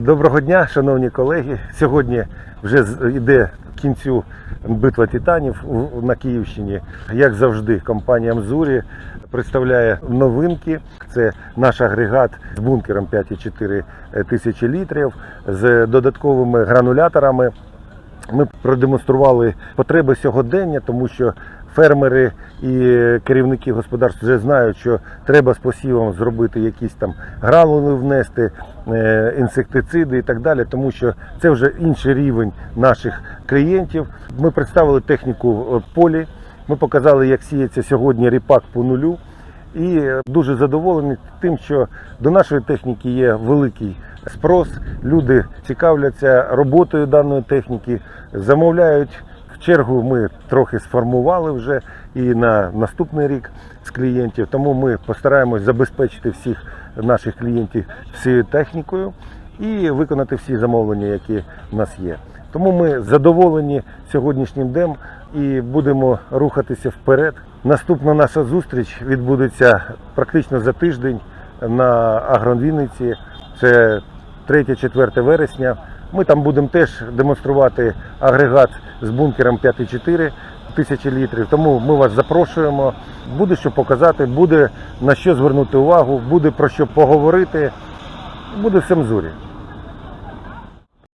Доброго дня, шановні колеги. Сьогодні вже йде кінцю битва титанів на Київщині. Як завжди, компанія Мзурі представляє новинки. Це наш агрегат з бункером 5,4 тисячі літрів з додатковими грануляторами. Ми продемонстрували потреби сьогодення, тому що фермери і керівники господарств вже знають, що треба з посівом зробити якісь там гранули внести, е, інсектициди і так далі, тому що це вже інший рівень наших клієнтів. Ми представили техніку е, полі. Ми показали, як сіється сьогодні ріпак по нулю. І дуже задоволені тим, що до нашої техніки є великий спрос. Люди цікавляться роботою даної техніки, замовляють. Чергу ми трохи сформували вже і на наступний рік з клієнтів. Тому ми постараємось забезпечити всіх наших клієнтів всією технікою і виконати всі замовлення, які в нас є. Тому ми задоволені сьогоднішнім днем і будемо рухатися вперед. Наступна наша зустріч відбудеться практично за тиждень на Агронвінниці. Це 3-4 вересня. Ми там будемо теж демонструвати агрегат з бункером 5,4 тисячі літрів. Тому ми вас запрошуємо. Буде що показати, буде на що звернути увагу, буде про що поговорити. Буде все мзурі.